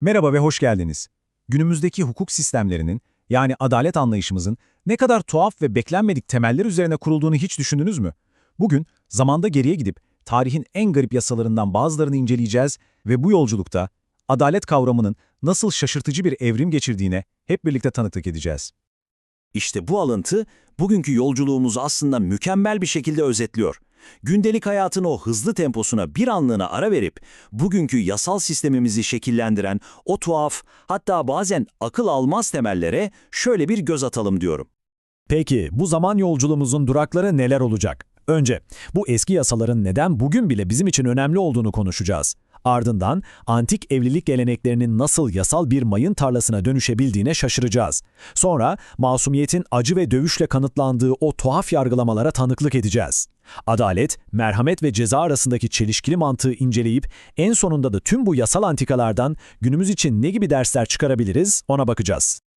Merhaba ve hoş geldiniz. Günümüzdeki hukuk sistemlerinin, yani adalet anlayışımızın ne kadar tuhaf ve beklenmedik temeller üzerine kurulduğunu hiç düşündünüz mü? Bugün zamanda geriye gidip tarihin en garip yasalarından bazılarını inceleyeceğiz ve bu yolculukta adalet kavramının nasıl şaşırtıcı bir evrim geçirdiğine hep birlikte tanıklık edeceğiz. İşte bu alıntı bugünkü yolculuğumuzu aslında mükemmel bir şekilde özetliyor. Gündelik hayatın o hızlı temposuna bir anlığına ara verip bugünkü yasal sistemimizi şekillendiren o tuhaf hatta bazen akıl almaz temellere şöyle bir göz atalım diyorum. Peki bu zaman yolculuğumuzun durakları neler olacak? Önce bu eski yasaların neden bugün bile bizim için önemli olduğunu konuşacağız. Ardından antik evlilik geleneklerinin nasıl yasal bir mayın tarlasına dönüşebildiğine şaşıracağız. Sonra masumiyetin acı ve dövüşle kanıtlandığı o tuhaf yargılamalara tanıklık edeceğiz. Adalet, merhamet ve ceza arasındaki çelişkili mantığı inceleyip en sonunda da tüm bu yasal antikalardan günümüz için ne gibi dersler çıkarabiliriz ona bakacağız.